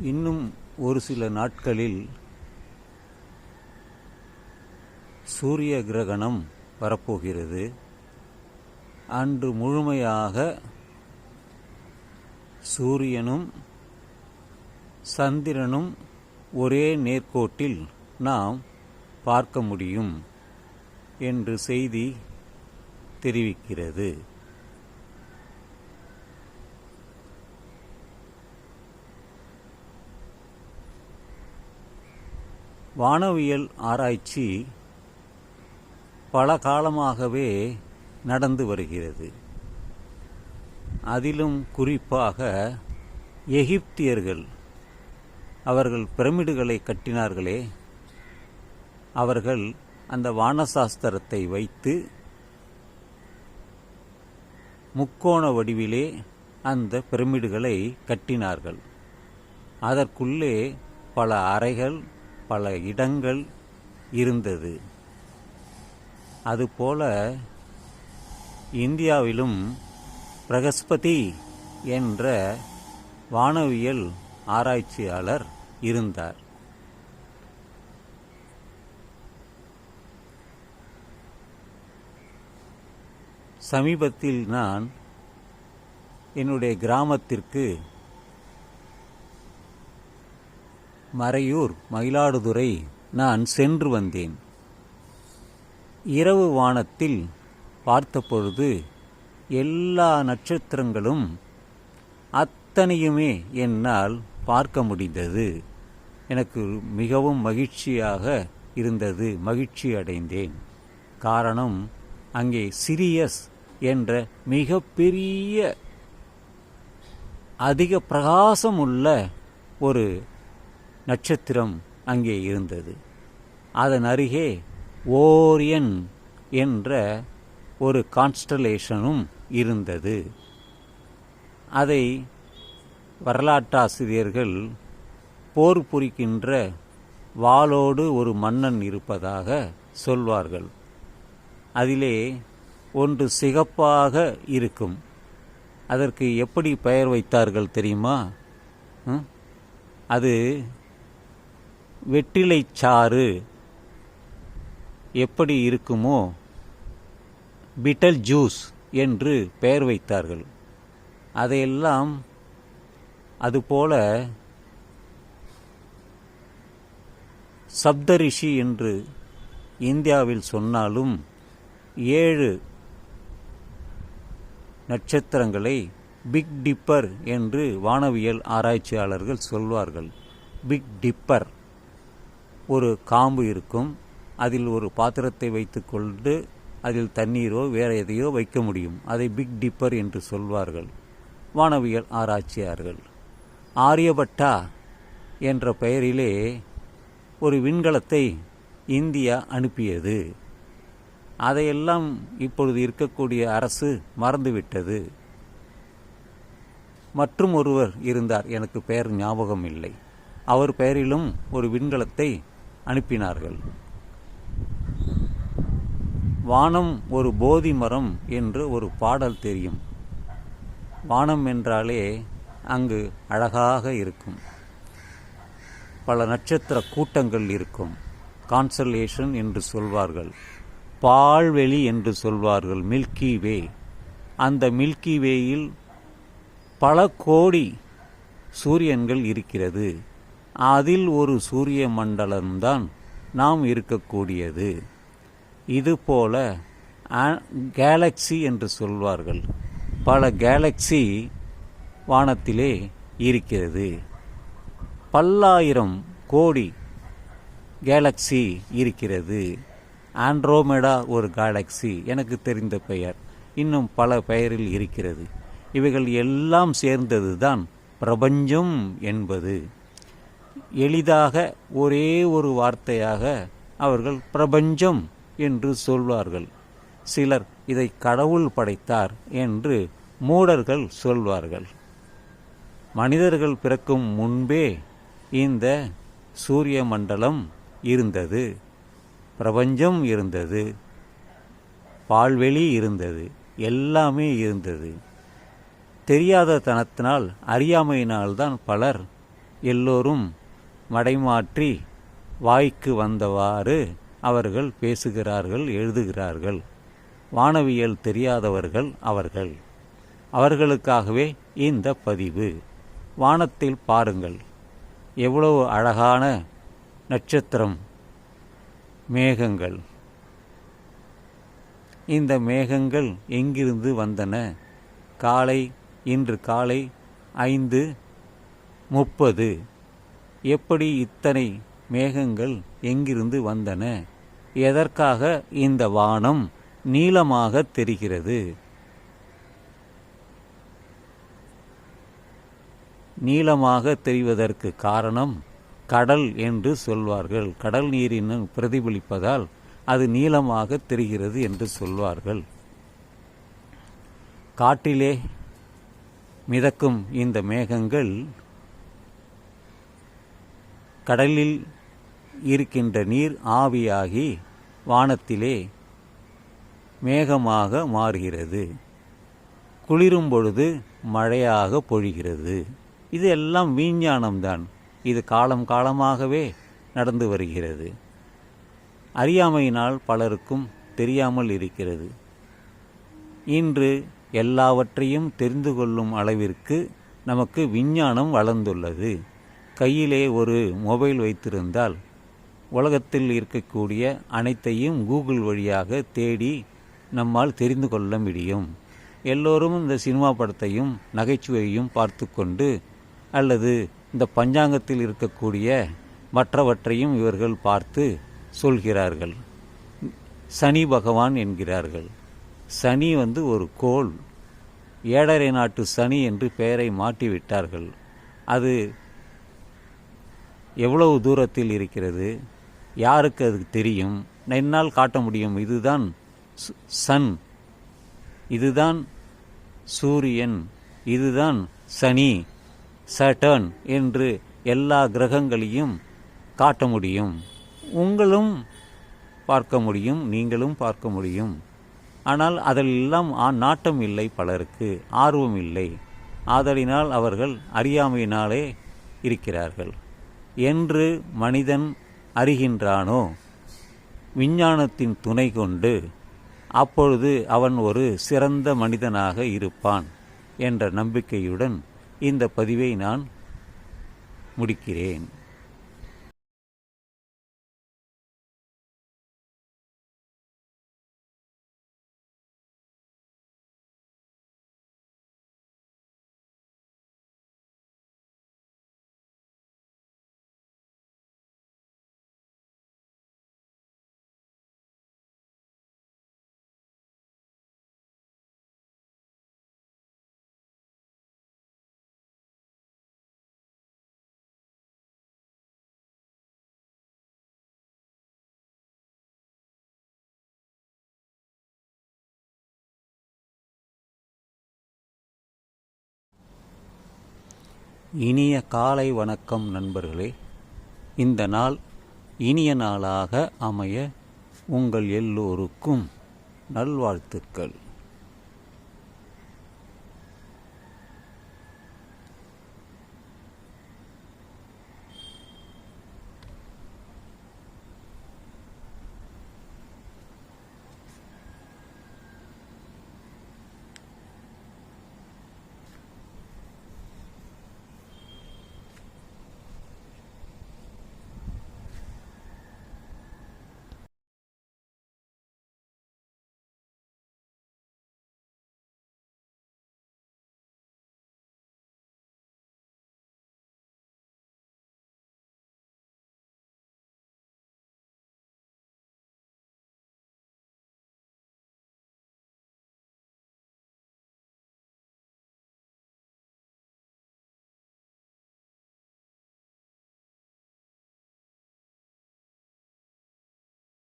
இன்னும் ஒரு சில நாட்களில் சூரிய கிரகணம் வரப்போகிறது. அன்று முழுமையாக சூரியனும் சந்திரனும் ஒரே நேர்கோட்டில் நாம் பார்க்க முடியும் என்று செய்தி தெரிவிக்கிறது. வானவியல் ஆராய்ச்சி பல காலமாகவே நடந்து வருகிறது. அதிலும் குறிப்பாக எகிப்தியர்கள் அவர்கள் பிரமிடுகளை கட்டினார்களே அவர்கள் அந்த வானசாஸ்திரத்தை வைத்து முக்கோண வடிவிலே அந்த பிரமிடுகளை கட்டினார்கள். அதற்குள்ளே பல அறைகள் பல இடங்கள் இருந்தது. அதுபோல இந்தியாவிலும் பிரகஸ்பதி என்ற வானவியல் ஆராய்ச்சியாளர் இருந்தார். சமீபத்தில் நான் என்னுடைய கிராமத்திற்கு மறையூர் மயிலாடுதுறை நான் சென்று வந்தேன். இரவு வானத்தில் பார்த்தபொழுது எல்லா நட்சத்திரங்களும் அத்தனையுமே என்னால் பார்க்க முடிந்தது. எனக்கு மிகவும் மகிழ்ச்சியாக இருந்தது மகிழ்ச்சி அடைந்தேன். காரணம் அங்கே சிரியஸ் என்ற மிகப்பெரிய அதிக பிரகாசம் உள்ள ஒரு நட்சத்திரம் அங்கே இருந்தது. அதன் அருகே ஓரியன் என்ற ஒரு கான்ஸ்டலேஷனும் இருந்தது. அதை வரலாற்றாசிரியர்கள் போர் புரிக்கின்ற வாளோடு ஒரு மன்னன் இருப்பதாக சொல்வார்கள். அதிலே ஒன்று சிகப்பாக இருக்கும். அதற்கு எப்படி பெயர் வைத்தார்கள் தெரியுமா? அது வெற்றிலை சாறு எப்படி இருக்குமோ பிட்டல் ஜூஸ் என்று பெயர் வைத்தார்கள். அதையெல்லாம் அதுபோல சப்தரிஷி என்று இந்தியாவில் சொன்னாலும் ஏழு நட்சத்திரங்களை பிக் டிப்பர் என்று வானவியல் ஆராய்ச்சியாளர்கள் சொல்வார்கள். Big dipper. ஒரு காம்பு இருக்கும். அதில் ஒரு பாத்திரத்தை வைத்துக்கொண்டு அதில் தண்ணீரோ வேற எதையோ வைக்க முடியும். அதை பிக் டிப்பர் என்று சொல்வார்கள். வானவியல் ஆராய்ச்சியார்கள். ஆரியபட்டா என்ற பெயரிலே ஒரு விண்கலத்தை இந்தியா அனுப்பியது. அதையெல்லாம் இப்பொழுது இருக்கக்கூடிய அரசு மறந்துவிட்டது. மற்றும் ஒருவர் இருந்தார். எனக்கு பெயர் ஞாபகம் இல்லை அவர் பெயரிலும் ஒரு விண்கலத்தை அனுப்பினார்கள். வானம் ஒரு போதி மரம் என்று ஒரு பாடல் தெரியும். வானம் என்றாலே அங்கு அழகாக இருக்கும். பல நட்சத்திர கூட்டங்கள் இருக்கும். கான்சலேஷன் என்று சொல்வார்கள். பால்வெளி என்று சொல்வார்கள். Milky way. அந்த மில்கி வேயில் பல கோடி சூரியன்கள் இருக்கிறது. அதில் ஒரு சூரிய மண்டலம்தான் நாம் இருக்கக்கூடியது. இதுபோல கேலக்ஸி என்று சொல்வார்கள். பல கேலக்ஸி வானத்திலே இருக்கிறது. பல்லாயிரம் கோடி கேலக்ஸி இருக்கிறது. ஆண்ட்ரோமெடா ஒரு கேலக்ஸி எனக்கு தெரிந்த பெயர். இன்னும் பல பெயரில் இருக்கிறது. இவைகள் எல்லாம் சேர்ந்தது தான் பிரபஞ்சம் என்பது. எளிதாக ஒரே ஒரு வார்த்தையாக அவர்கள் பிரபஞ்சம் என்று சொல்வார்கள். சிலர் இதை கடவுள் படைத்தார் என்று மூடர்கள் சொல்வார்கள். மனிதர்கள் பிறக்கும் முன்பே இந்த சூரிய மண்டலம் இருந்தது. பிரபஞ்சம் இருந்தது. பால்வெளி இருந்தது. எல்லாமே இருந்தது. தெரியாத தனத்தினால் அறியாமையினால்தான் பலர் எல்லோரும் மடைமாற்றி வாய்க்கு வந்தவாறு அவர்கள் பேசுகிறார்கள் எழுதுகிறார்கள். வானவியல் தெரியாதவர்கள் அவர்கள். அவர்களுக்காகவே இந்த பதிவு. வானத்தில் பாருங்கள். எவ்வளவு அழகான நட்சத்திரம். மேகங்கள். இந்த மேகங்கள் எங்கிருந்து வந்தன? காலை இன்று காலை ஐந்து முப்பது. எப்படி இத்தனை மேகங்கள் எங்கிருந்து வந்தன? எதற்காக இந்த வானம் நீளமாக தெரிகிறது? நீளமாக தெரிவதற்கு காரணம் கடல் என்று சொல்வார்கள். கடல் நீரின் பிரதிபலிப்பதால் அது நீளமாக தெரிகிறது என்று சொல்வார்கள். காட்டிலே மிதக்கும் இந்த மேகங்கள் கடலில் இருக்கின்ற நீர் ஆவியாகி வானத்திலே மேகமாக மாறுகிறது. குளிரும் பொழுது மழையாக பொழிகிறது. இது எல்லாம் விஞ்ஞானம்தான். இது காலம் காலமாகவே நடந்து வருகிறது. அறியாமையினால் பலருக்கும் தெரியாமல் இருக்கிறது. இன்று எல்லாவற்றையும் தெரிந்து கொள்ளும் அளவிற்கு நமக்கு விஞ்ஞானம் வளர்ந்துள்ளது. கையிலே ஒரு மொபைல் வைத்திருந்தால் உலகத்தில் இருக்கக்கூடிய அனைத்தையும் கூகுள் வழியாக தேடி நம்மால் தெரிந்து கொள்ள முடியும். எல்லோரும் இந்த சினிமா படத்தையும் நகைச்சுவையையும் பார்த்து கொண்டு அல்லது இந்த பஞ்சாங்கத்தில் இருக்கக்கூடிய மற்றவற்றையும் இவர்கள் பார்த்து சொல்கிறார்கள். சனி பகவான் என்கிறார்கள். சனி வந்து ஒரு கோள். ஏழரை நாட்டு சனி என்று பெயரை மாட்டிவிட்டார்கள் அது எவ்வளவு தூரத்தில் இருக்கிறது? யாருக்கு அது தெரியும்? என்னால் காட்ட முடியும். இதுதான் சு- சன். இதுதான் சூரியன். இதுதான் சனி. சட்டர்ன் என்று எல்லா கிரகங்களையும் காட்ட முடியும். உங்களும் பார்க்க முடியும். நீங்களும் பார்க்க முடியும். ஆனால் அதிலெல்லாம் ஆ- நாட்டம் இல்லை பலருக்கு. ஆர்வம் இல்லை. ஆதலினால் அவர்கள் அறியாமையினாலே இருக்கிறார்கள். என்று மனிதன் அறிகின்றானோ? விஞ்ஞானத்தின் துணை கொண்டு அப்பொழுது அவன் ஒரு சிறந்த மனிதனாக இருப்பான் என்ற நம்பிக்கையுடன் இந்த பதிவை நான் முடிக்கிறேன். இனிய காலை வணக்கம் நண்பர்களே. இந்த நாள் இனிய நாளாக அமைய உங்கள் எல்லோருக்கும் நல்வாழ்த்துக்கள்.